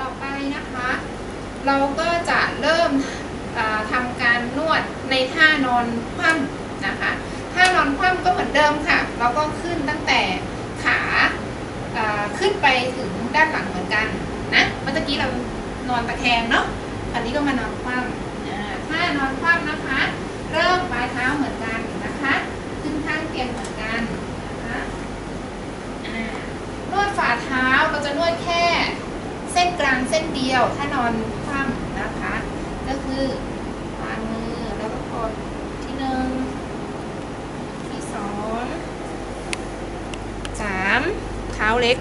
ต่อไปนะคะ เราก็จะเริ่มอ่าทำการนวดในท่านอนคว่ำนะคะ ท่านอนคว่ำก็เหมือนเดิมค่ะ เราก็ขึ้นตั้งแต่ขาขึ้นไปถึงด้านหลังเหมือนกันนะเมื่อกี้เรานอนตะแคงเนาะอันนี้ก็มานอนคว่ำอ่าท่านอนคว่ำนะคะ เริ่มปลายเท้าเหมือนกันนะคะ ขึ้นข้างเตียงเหมือนกันนะคะนวดฝ่าเท้าเราจะนวดแค่ เส้นกลางเส้นเดียวถ้านอนคว่ำนะคะ ก็คือวางมือแล้วก็กดที่หนึ่งที่สองสามเท้าเล็ก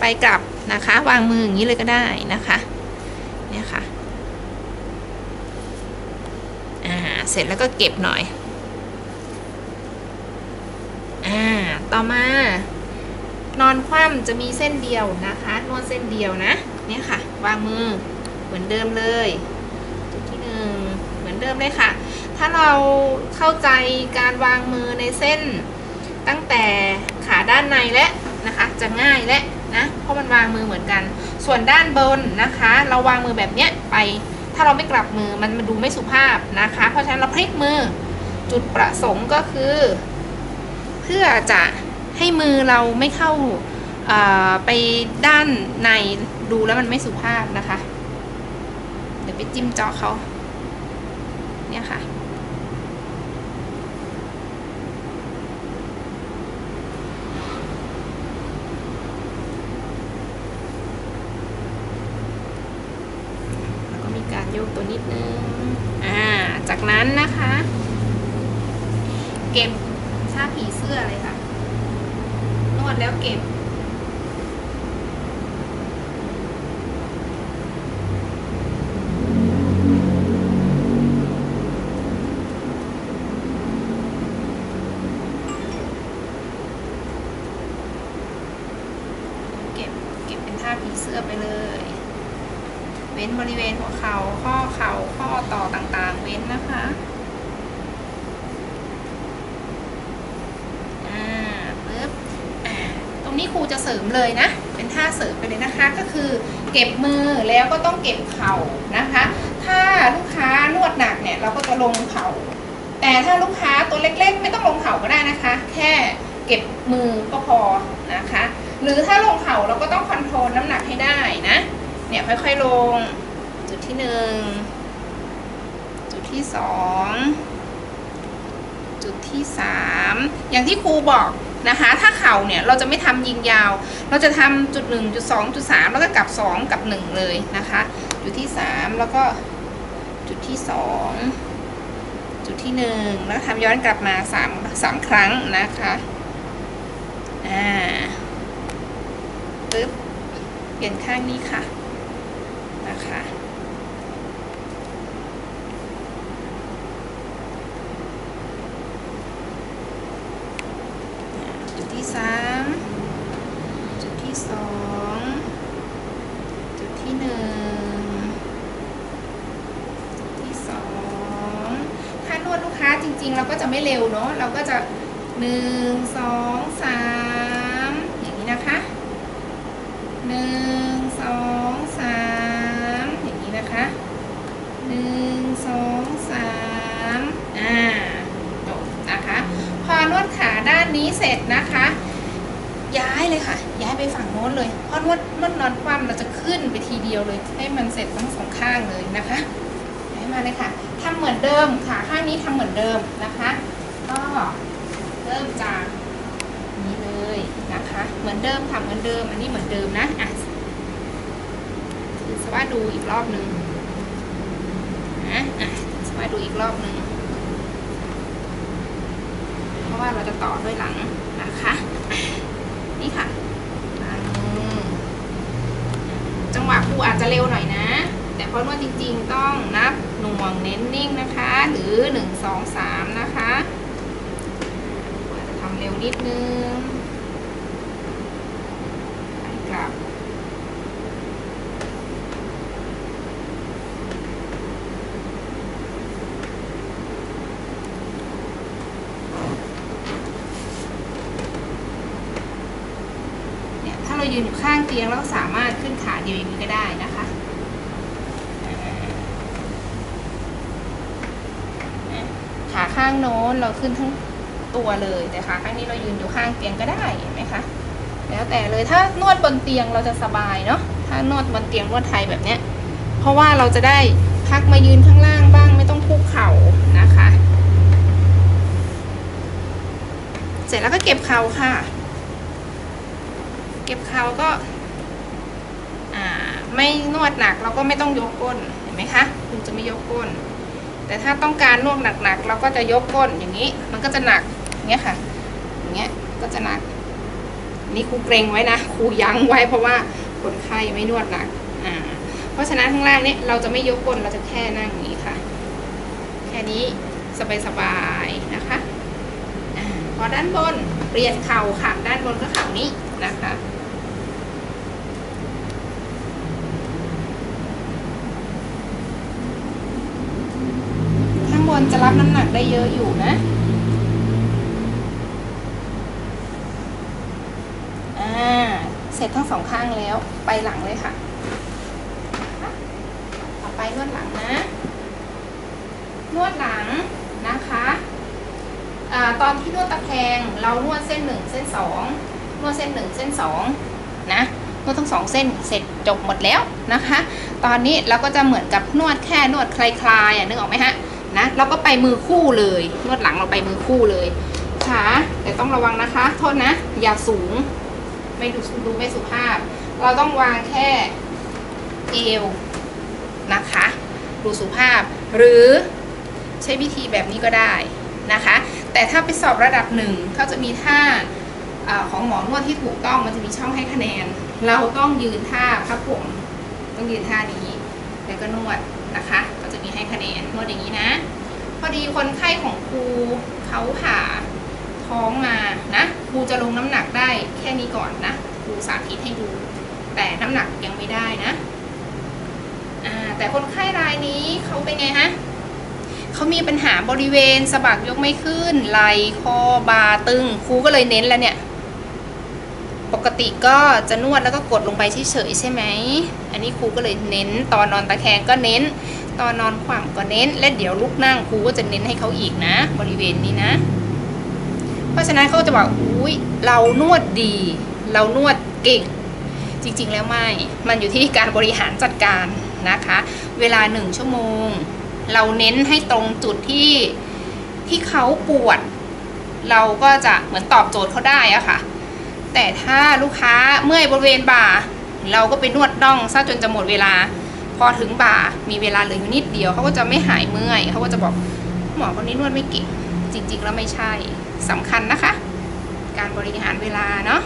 ไปกลับนะคะ วางมืออย่างนี้เลยก็ได้นะคะ เนี่ยค่ะอ่าเสร็จแล้วก็เก็บหน่อยอ่าต่อมา นอนคว่ำจะมีเส้นเดียวนะคะนวดเส้นเดียวนะเนี่ยค่ะ วางมือเหมือนเดิมเลย จุดที่หนึ่งเหมือนเดิมเลยค่ะ ถ้าเราเข้าใจการวางมือในเส้น ตั้งแต่ขาด้านในและนะคะ จะง่ายและนะเพราะมันวางมือเหมือนกัน ส่วนด้านบนนะคะ เราวางมือแบบเนี้ยไป ถ้าเราไม่กลับมือมันมันดูไม่สุภาพนะคะ เพราะฉะนั้นเราพลิกมือจุดประสงค์ก็คือ เพื่อจะ ให้มือเราไม่เข้าไปด้านในดูแล้วมันไม่สุภาพนะคะ เดี๋ยวไปจิ้มเจาะเขาเนี่ยค่ะ แล้วก็มีการโยกตัวนิดนึง อ่า จากนั้นนะคะ เก็บชาผีเสื้อเลยค่ะ นวดแล้วเก็บ เก็บ เก็บเป็นท่าผีเสื้อไปเลย เว้นบริเวณหัวเขา่าข้อเข่าข้อต่อต่างๆ เว้นนะคะ อ่าปึ๊บอ่าตรงนี้ครูจะ เลยนะ เป็นท่าเสริมไปเลยนะคะ ก็คือเก็บมือแล้วก็ต้องเก็บเข่านะคะ ถ้าลูกค้านวดหนักเนี่ยเราก็จะลงเข่า แต่ถ้าลูกค้าตัวเล็กๆ ไม่ต้องลงเข่าก็ได้นะคะ แค่เก็บมือก็พอนะคะ หรือถ้าลงเข่าเราก็ต้องคอนโทรลน้ำหนักให้ได้นะ เนี่ยค่อยๆลงจุดที่หนึ่งจุดที่สองจุดที่สามอย่างที่ครูบอก นะคะ ถ้าเข่าเนี่ยเราจะไม่ทำยิงยาว เราจะทำจุดหนึ่งจุดสองจุดสามแล้วก็กลับสองกับหนึ่งเลยนะคะ จุดที่สามแล้วก็จุดที่สองจุดที่หนึ่งแล้วทำย้อนกลับมาสามสามครั้งนะคะอ่าปึ๊บเปลี่ยนข้างนี้ค่ะนะคะ จุดที่ สามจุดที่สองจุดที่หนึ่งจุดที่สองถ้านวดลูกค้าจริง ๆ เราก็จะไม่เร็วเนาะเราก็จะหนึ่งสองสามอย่างนี้นะคะหนึ่งสองสามอย่างนี้นะคะหนึ่งสามอ่าจบนะคะ พอนวดขาด้านนี้เสร็จนะคะ ย้ายเลยค่ะ ย้ายไปฝั่งโน้นเลยเพราะนวดนวดนอนคว่ำเราจะขึ้นไปทีเดียวเลย ให้มันเสร็จทั้งสองข้างเลยนะคะย้ายมาเลยค่ะทำเหมือนเดิมขาข้างนี้ทำเหมือนเดิมนะคะ ก็เริ่มจากนี้เลยนะคะ เหมือนเดิมทำเหมือนเดิมอันนี้เหมือนเดิมนะอะสว่าดูอีกรอบหนึ่งนะอะสว่าดูอีกรอบหนึ่งะว่าเราจะต่อด้วยหลังนะคะ นี่ค่ะจังหวะครูอาจจะเร็วหน่อยนะ แต่เพราะว่าจริงๆต้องนับหน่วงเน้นนิ่งนะคะ หรือ 1 2 3 นะคะครูอาจจะทำเร็วนิดนึง นอยู่ข้างเตียงแล้วสามารถขึ้นขาเดียวอย่างนี้ก็ได้นะคะขาข้างโน้นเราขึ้นทั้งตัวเลย แต่ขาข้างนี้เรายืนอยู่ข้างเตียงก็ได้ไหมคะแล้วแต่เลยถ้านวดบนเตียงเราจะสบายเนาะถ้านวดบนเตียงนวดไทยแบบเนี้ย เพราะว่าเราจะได้พักมายืนข้างล่างบ้างไม่ต้องคุกเข่านะคะ เสร็จแล้วก็เก็บเข่าค่ะ เก็บเข่าก็ไม่นวดหนักเราก็ไม่ต้องยกก้นเห็นไหมคะคุณจะไม่ยกก้น แต่ถ้าต้องการนวดหนักๆเราก็จะยกก้นอย่างนี้ มันก็จะหนักอย่างเงี้ยค่ะอย่างเงี้ยก็จะหนัก นี่ครูเกรงไว้นะครูยั้งไว้เพราะว่าคนไข้ไม่นวดหนักอ่าเพราะฉะนั้นข้างล่างเนี่ยเราจะไม่ยกก้นเราจะแค่นั่งอย่างนี้ค่ะ แค่นี้สบายๆนะคะอาพอด้านบนเปลี่ยนเข่าค่ะด้านบนก็เข่านี้นะคะ ข้าง บนจะรับน้ำหนักได้เยอะอยู่นะเสร็จทั้งสองข้างแล้วไปหลังเลยค่ะ ต่อไปนวดหลังนะ นวดหลังนะคะอตอนที่นวดตะแคงเรานวดเส้นหนึ่งเส้นสองนวดเส้นหนึ่งเส้นสองนะนวดทั้งสองเส้นเสร็จจบหมดแล้วนะคะ ตอนนี้เราก็จะเหมือนกับนวดแค่นวดคลายๆนึกออกไหมฮะ นะเราก็ไปมือคู่เลยนวดหลังเราไปมือคู่เลยขาแต่ต้องระวังนะคะโทษนะ อย่าสูง ไม่ดูดูไม่สุภาพ เราต้องวางแค่เอวนะคะ ดูสุภาพ หรือใช้วิธีแบบนี้ก็ได้นะคะ แต่ถ้าไปสอบระดับหนึ่งเขาจะมีท่าอของหมอนวดที่ถูกต้องมันจะมีช่องให้คะแนน เราต้องยืนท่าพับผม ต้องยืนท่านี้ แล้วก็นวดนะคะ ก็จะมีให้คะแนนนวดอย่างนี้นะ พอดีคนไข้ของครูเขาผ่าท้องมานะครูจะลงน้ำหนักได้แค่นี้ก่อนนะครูสาธิตให้ดู แต่น้ำหนักยังไม่ได้นะแต่คนไข้รายนี้เขาเป็นไงฮะเขามีปัญหาบริเวณสะบักยกไม่ขึ้นไหล่คอบาตึงครูก็เลยเน้นแล้วเนี่ย ปกติก็จะนวดแล้วก็กดลงไปเฉยๆใช่ไหม อันนี้ครูก็เลยเน้นตอนนอนตะแคงก็เน้น ตอนนอนขวางก็เน้น และเดี๋ยวลุกนั่งครูก็จะเน้นให้เขาอีกนะ บริเวณนี้นะ เพราะฉะนั้นเขาจะบอกอุ้ยเรานวดดี เรานวดเก่ง จริงๆแล้วไม่ มันอยู่ที่การบริหารจัดการนะคะ เวลาหนึ่งชั่วโมง เราเน้นให้ตรงจุดที่ที่เขาปวด เราก็จะเหมือนตอบโจทย์เขาได้อะค่ะ แต่ถ้าลูกค้าเมื่อยบริเวณบ่าเราก็ไปนวดน่องซะจนจะหมดเวลา พอถึงบ่ามีเวลาเหลืออยู่นิดเดียวเขาก็จะไม่หายเมื่อยเขาก็จะบอกหมอคนนี้นวดไม่เก่งจริง ๆ แล้วไม่ใช่สำคัญนะคะ การบริหารเวลาเนาะ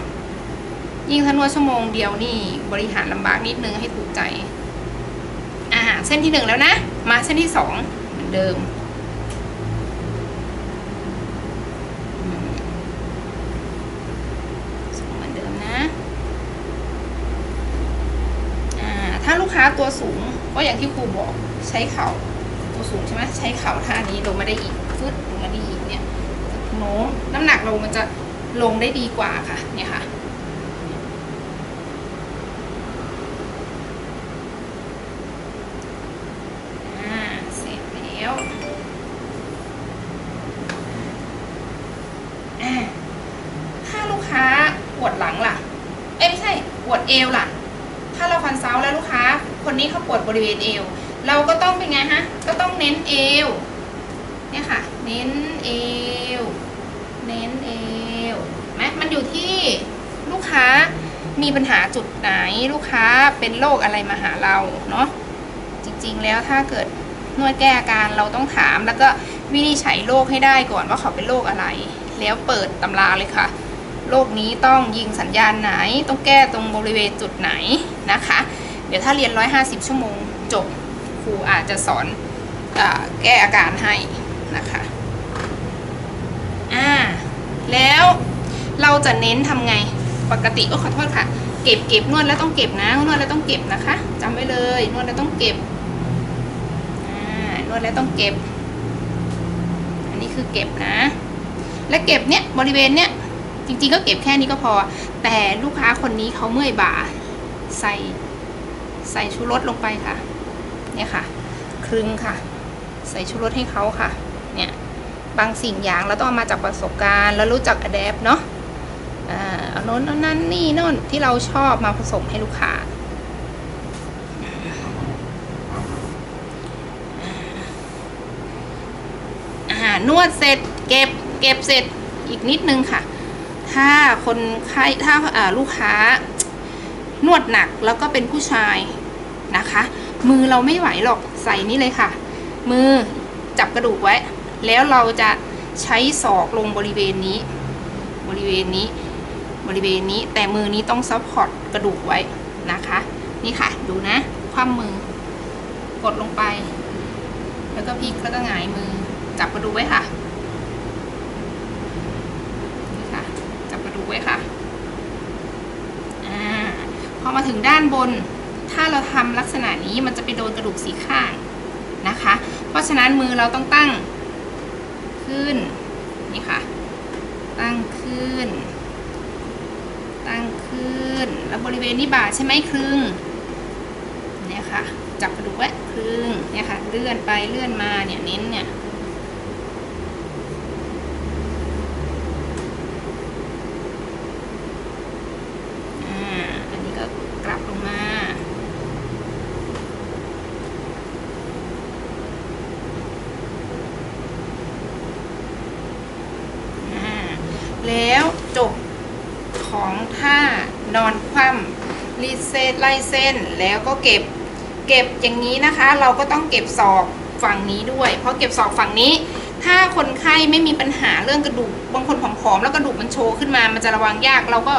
ยิ่งถ้านวดชั่วโมงเดียวนี่บริหารลำบากนิดนึงให้ถูกใจอ่าเส้นที่หนึ่งแล้วนะ มาเส้นที่สองเหมือนเดิมอืมสองเหมือนเดิมนะ อ่า ถ้าลูกค้าตัวสูงก็อย่างที่ครูบอกใช้เข่าตัวสูงใช่ไหมใช้เข่าท่านี้ลงมาได้อีกฟึดลงมาได้อีกเนี่ยโน้มน้ำหนักลงมันจะลงได้ดีกว่าค่ะเนี่ยค่ะอ่าเสร็จแล้วอ่าถ้าลูกค้าปวดหลังล่ะเอ้ยไม่ใช่ปวดเอวล่ะ ถ้าเราฟันเซาแล้วลูกค้า คนนี้เขาปวดบริเวณเอว เราก็ต้องเป็นไงฮะ ก็ต้องเน้นเอว เนี่ยค่ะ เน้นเอว เน้นเอวไหมมันอยู่ที่ลูกค้ามีปัญหาจุดไหนลูกค้าเป็นโรคอะไรมาหาเราเนาะ จริงๆแล้วถ้าเกิดนวดแก้อาการเราต้องถามแล้วก็วินิจฉัยโรคให้ได้ก่อนว่าเขาเป็นโรคอะไร แล้วเปิดตำราเลยค่ะโรคนี้ต้องยิงสัญญาณไหน ต้องแก้ตรงบริเวณจุดไหนนะคะ ดี๋ยวถ้าเรียน 150 ชั่วโมงจบครูอาจจะสอนอแก้อาการให้นะคะอ่าแล้วเราจะเน้นทำไงปกติก็ขอโทษค่ะ เก็บเก็บนวดแล้วต้องเก็บนะนวดแล้วต้องเก็บนะคะจำไว้เลยนวดแล้วต้องเก็บอ่านวดแล้วต้องเก็บ อันนี้คือเก็บนะ และเก็บเนี้ยบริเวณเนี้ยจริงๆก็เก็บแค่นี้ก็พอ แต่ลูกค้าคนนี้เขาเมื่อยบ่าใส่ ใส่ชูรสลงไปค่ะ เนี่ยค่ะ ครึ่งค่ะ ใส่ชูรสให้เขาค่ะ เนี่ย บางสิ่งอย่างเราต้องมาจากประสบการณ์ แล้วรู้จัก adapt เนาะอ่าเอาโน้นเอานั้นนี่โน่นที่เราชอบมาผสมให้ลูกค้าอ่านวดเสร็จเก็บเก็บเสร็จอีกนิดนึงค่ะ ถ้าคนไข้ถ้าลูกค้า นวดหนักแล้วก็เป็นผู้ชายนะคะ มือเราไม่ไหวหรอกใส่นี่เลยค่ะ มือจับกระดูกไว้ แล้วเราจะใช้ศอกลงบริเวณนี้ บริเวณนี้บริเวณนี้แต่มือนี้ต้องซัพพอร์ตกระดูกไว้นะคะ นี่ค่ะดูนะ คว่ำมือกดลงไป แล้วก็พลิกแล้วก็หงายมือ จับกระดูกไว้ค่ะนี่ค่ะ จับกระดูกไว้ค่ะ อมาถึงด้านบน ถ้าเราทำลักษณะนี้มันจะไปโดนกระดูกสีข้างนะคะ เพราะฉะนั้นมือเราต้องตั้งขึ้นนี่ค่ะ ตั้งขึ้น ตั้งขึ้น แล้วบริเวณนี้บ่าใช่ไหมคลึงเนี่ยค่ะ จับกระดูกไว้คลึงเนี่ยค่ะ เลื่อนไปเลื่อนมาเนี่ยเน้นเนี่ย องท่านอนคว่ำรีเซตไล่เส้นแล้วก็เก็บเก็บอย่างนี้นะคะ เราก็ต้องเก็บศอกฝั่งนี้ด้วย เพราะเก็บศอกฝั่งนี้ ถ้าคนไข้ไม่มีปัญหาเรื่องกระดูกบางคนผอมๆแล้วกระดูกมันโชว์ขึ้นมามันจะระวังยากเราก็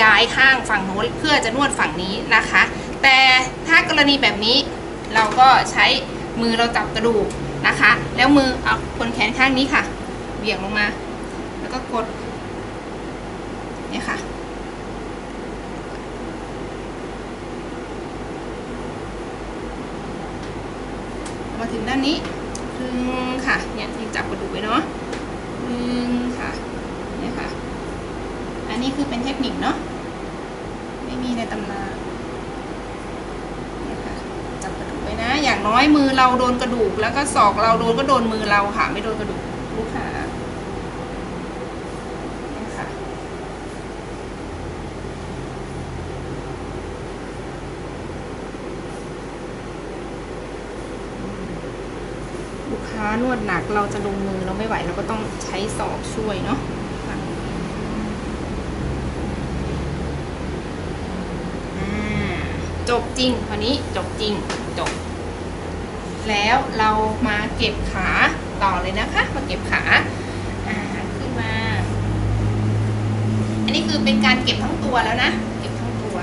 ย้ายข้างฝั่งโน้นเพื่อจะนวดฝั่งนี้นะคะ แต่ถ้ากรณีแบบนี้เราก็ใช้มือเราจับกระดูกนะคะ แล้วมือเอาคนแขนข้างนี้ค่ะเบี่ยงลงมา แล้วก็กด เนี่ยค่ะ มาถึงด้านนี้คึงค่ะ เนี่ยที่จับกระดูกไว้เนาะคึงค่ะ เนี่ยค่ะ อันนี้คือเป็นเทคนิคเนาะ ไม่มีในตำราเนี่ยค่ะจับกระดูกไว้นะ อย่างน้อยมือเราโดนกระดูก แล้วก็ศอกเราโดนก็โดนมือเราค่ะ ไม่โดนกระดูกลูกค้าเนี่ยค่ะ ลูกค้า นวดหนักเราจะลงมือเราไม่ไหวเราก็ต้องใช้ศอกช่วยเนาะจบจริงคราวนี้จบจริงจบ แล้วเรามาเก็บขาต่อเลยนะคะ มาเก็บขาขึ้นมา อันนี้คือเป็นการเก็บทั้งตัวแล้วนะ เก็บทั้งตัว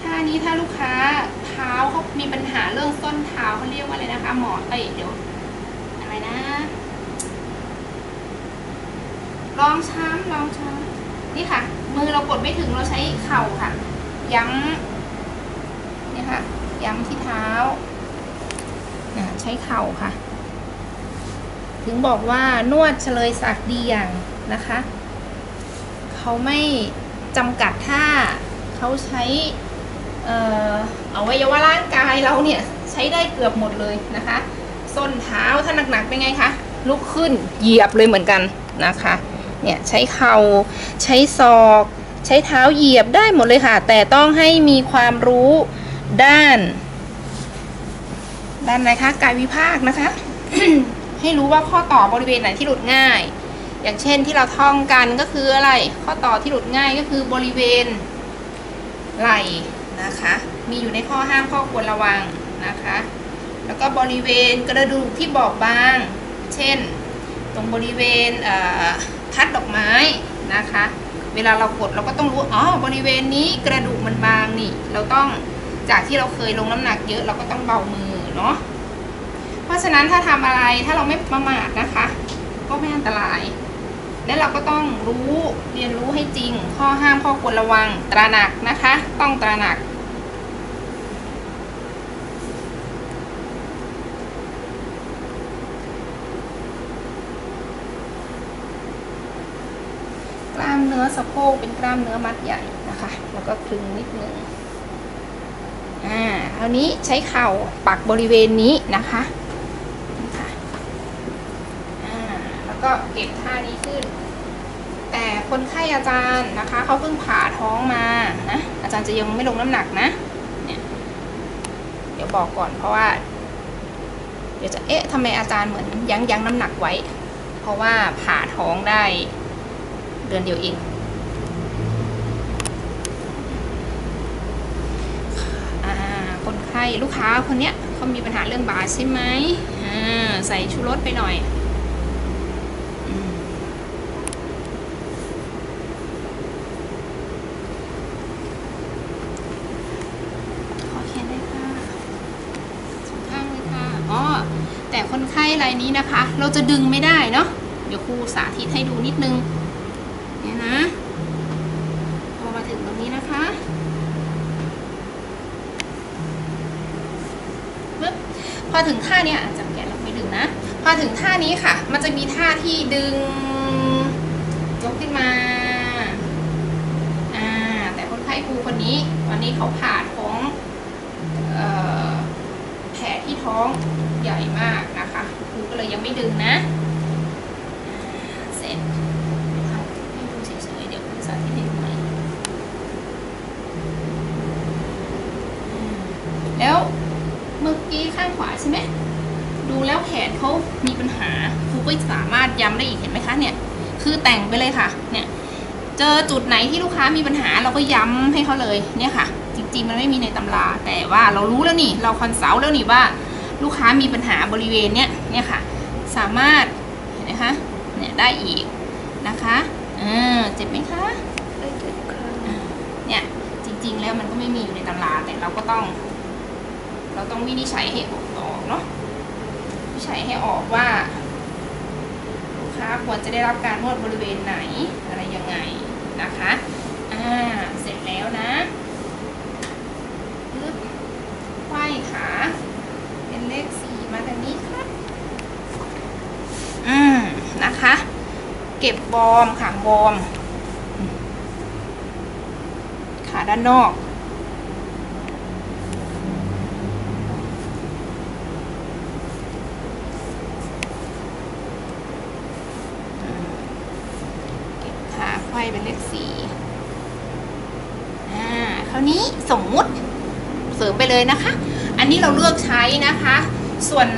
ท่านี้ถ้าลูกค้าเท้าเขามีปัญหาเรื่องส้นเท้าเขาเรียกว่าอะไรนะคะ หมอเอ้ยเดี๋ยวอะไรนะลองช้ำลองช้ำนี่ค่ะ มือเรากดไม่ถึงเราใช้เข่าค่ะ ย้ำเนี่ยค่ะ ย้ำที่เท้าใช้เข่าค่ะ ถึงบอกว่านวดเฉลยศักดีอย่างนะคะเขาไม่จำกัดท่าเขาใช้เอ่ออวัยวะร่างกายเราเนี่ย ใช้ได้เกือบหมดเลยนะคะ ส้นเท้าถ้าหนักๆเป็นไงคะลุกขึ้นเหยียบเลยเหมือนกันนะคะเนี่ยใช้เข่าใช้ศอก ใช้เท้าเหยียบได้หมดเลยค่ะ แต่ต้องให้มีความรู้ด้าน ด้านไหนคะกายวิภาคนะคะ ให้รู้ว่าข้อต่อบริเวณไหนที่หลุดง่าย อย่างเช่นที่เราท่องกันก็คืออะไร ข้อต่อที่หลุดง่ายก็คือบริเวณไหล่นะคะ มีอยู่ในข้อห้ามข้อควรระวัง นะคะ แล้วก็บริเวณกระดูกที่บอบบาง เช่น ตรงบริเวณพัดดอกไม้นะคะ เวลาเรากดเราก็ต้องรู้อ๋อบริเวณนี้กระดูกมันบางนี่ เราต้องจากที่เราเคยลงน้ำหนักเยอะเราก็ต้องเบามือเนาะเพราะฉะนั้นถ้าทำอะไรถ้าเราไม่ประมาทนะคะ ก็ไม่อันตราย และเราก็ต้องรู้เรียนรู้ให้จริง ข้อห้ามข้อควรระวังตระหนักนะคะ ต้องตระหนัก กล้ามเนื้อสะโพกเป็นกล้ามเนื้อมัดใหญ่นะคะ แล้วก็คลึงนิดนึงอ่าคราวนี้ใช้เข่าปักบริเวณนี้นะคะนี่ค่ะอ่าแล้วก็เก็บท่านี้ขึ้น แต่คนไข้อาจารย์นะคะเขาเพิ่งผ่าท้องมานะอาจารย์จะยังไม่ลงน้ำหนักนะเนี่ยเดี๋ยวบอกก่อนเพราะว่าเดี๋ยวจะเอ๊ะทำไมอาจารย์เหมือนยั้งยั้งน้ำหนักไว้ เพราะว่าผ่าท้องได้ เดือนเดียวเองอ่าคนไข้ลูกค้าคนเนี้ยเขามีปัญหาเรื่องบาใช่ไหมอ่าใส่ชูรสไปหน่อยอืมขอแขนได้ค่ะสองข้างเลยค่ะอ๋อแต่คนไข้รายนี้นะคะ เราจะดึงไม่ได้เนาะ เดี๋ยวครูสาธิตให้ดูนิดนึง เนี่ยนะ พอมาถึงตรงนี้นะคะปึ๊บพอถึงท่าเนี้ยจับแขนลงไปดึงนะ พอถึงท่านี้ค่ะ มันจะมีท่าที่ดึงยกขึ้นมาอ่าแต่คนไข้ครูคนนี้วันนี้เขาผ่าท้องออแผลที่ท้องใหญ่มากนะคะครูก็เลยยังไม่ดึงนะ เสร็จเอาให้ดูเฉยๆเดี๋ยวครูสาธิตให้ดูใหม่อืมแล้วเมื่อกี้ข้างขวาใช่ไหมดูแล้วแขนเขามีปัญหาครูก็สามารถย้ำได้อีกเห็นไหมคะเนี่ย คือแต่งไปเลยค่ะ เนี่ยเจอจุดไหนที่ลูกค้ามีปัญหาเราก็ย้ำให้เขาเลยเนี่ยค่ะ จริงๆมันไม่มีในตำราแต่ว่าเรารู้แล้วนี่ เราคอนซัลท์แล้วนี่ว่า ลูกค้ามีปัญหาบริเวณเนี้ยเนี่ยค่ะ สามารถเห็นไหมคะเนี่ยได้อีกนะคะเออเจ็บไหมคะไม่เจ็บค่ะเนี่ยจริงๆแล้วมันก็ไม่มีอยู่ในตำราแต่เราก็ต้อง เราต้องวินิจฉัยให้ออกเนาะวินิจฉัยให้ออกว่าลูกค้าควรจะได้รับการนวดบริเวณไหนอะไรยังไงนะคะอ่าเสร็จแล้วนะปึ๊บไขว้ขาเป็นเลขสี่มาทางนี้ครับอืมนะคะ เก็บบอมค่ะบอมขาด้านนอก เก็บขาไขว้ เป็นเลขสี่อ่าคราวนี้สมมุติเสริมไปเลยนะคะ อันนี้เราเลือกใช้นะคะ ส่วน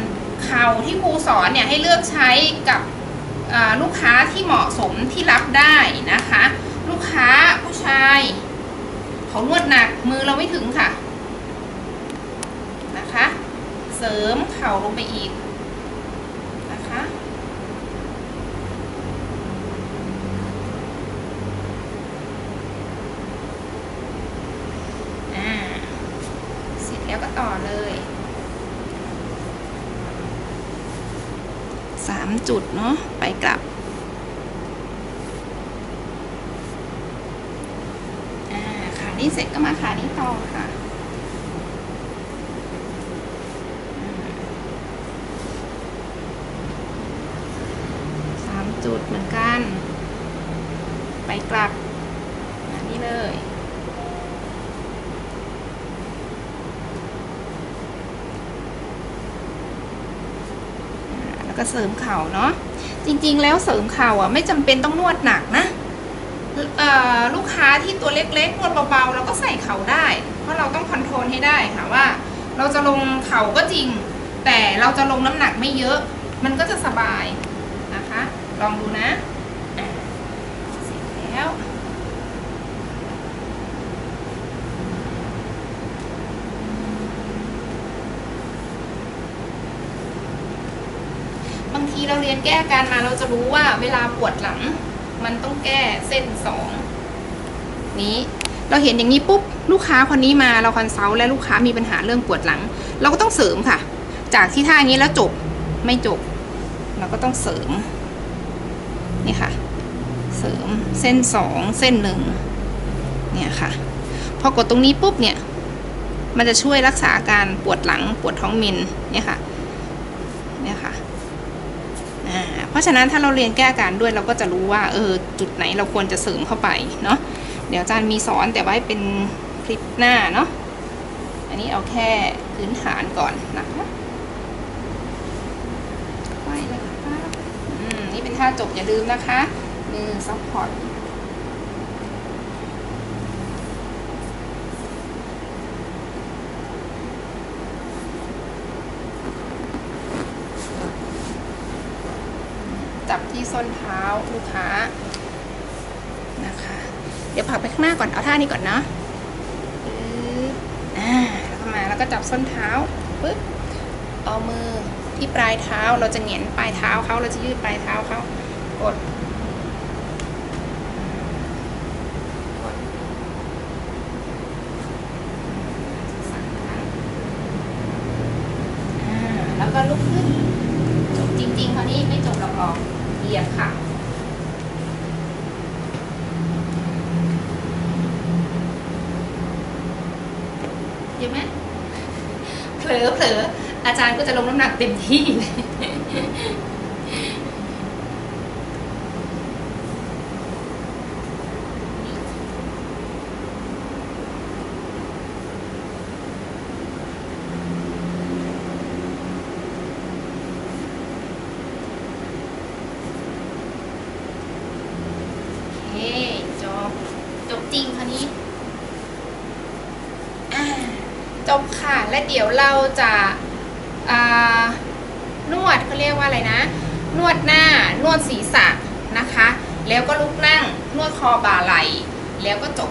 เข่าที่ครูสอนเนี่ยให้เลือกใช้กับลูกค้าที่เหมาะสมที่รับได้นะคะ ลูกค้าผู้ชายเขานวดหนักมือเราไม่ถึงค่ะนะคะ เสริมเข่าลงไปอีกนะคะ อ่า เสร็จแล้วก็ต่อเลย สามจุดเนาะไปกลับขานี้เสร็จก็มาขานี้ต่อค่ะ สามจุดเหมือนกัน ไปกลับอันนี้เลย อ่าแล้ว ก็เสริมเข่าเนาะจริงๆ แล้วเสริมเข่าอะไม่จำเป็นต้องนวดหนักนะลูกค้าที่ตัวเล็กๆนวดเบาๆเราก็ใส่เข่าได้ เพราะเราต้องคอนโทรลให้ได้ค่ะว่า เราจะลงเข่าก็จริง แต่เราจะลงน้ำหนักไม่เยอะ มันก็จะสบายนะคะ ลองดูนะเสร็จแล้ว บางที เราเรียนแก้การมาเราจะรู้ว่าเวลาปวดหลัง มันต้องแก้เส้นสองนี้เราเห็นอย่างนี้ปุ๊บลูกค้าคนนี้มาเราคอนซัลท์และลูกค้ามีปัญหาเรื่องปวดหลัง เราก็ต้องเสริมค่ะ จากที่ท่านี้แล้วจบไม่จบ เราก็ต้องเสริมนี่ค่ะ เสริมเส้นสองเส้นหนึ่งเนี่ยค่ะ พอกดตรงนี้ปุ๊บเนี่ย มันจะช่วยรักษาอาการปวดหลังปวดท้องมินเนี่ยค่ะเนี่ยค่ะ เพราะฉะนั้นถ้าเราเรียนแก้อาการด้วยเราก็จะรู้ว่าเออจุดไหนเราควรจะเสริมเข้าไปเนาะเดี๋ยวอาจารย์มีสอนแต่ไว้เป็นคลิปหน้าเนาะอันนี้เอาแค่พื้นฐานก่อนนะคะไปเลยค่ะอืมนี่เป็นท่าจบอย่าลืมนะคะมือซัพพอร์ต ที่ส้นเท้าลูกค้านะคะ เดี๋ยวผลักไปข้างหน้าก่อนเอาท่านี้ก่อนเนาะปึ๊บอ่าแล้วก็มาแล้วก็จับส้นเท้าปึ๊บเอามือที่ปลายเท้าเราจะเหงียนปลายเท้าเขาเราจะยืดปลายเท้าเขากดกดสามครั้งอ่าแล้วก็ลุกขึ้น จบจริงๆคราวนี้ไม่จบหรอกๆเหยียบค่ะ เห็นไหมเผลอเผลออา จะลงน้ำหนักเต็มที่เลยเคจบจบจริงคราวนี้อ่จบค่ะ และเดี๋ยวเราจะอ่านวดเขาเรียก ว่าอะไรนะ นวดหน้านวดศีรษะนะคะ แล้วก็ลุกนั่งนวดคอบ่าไหล่ แล้วก็จบ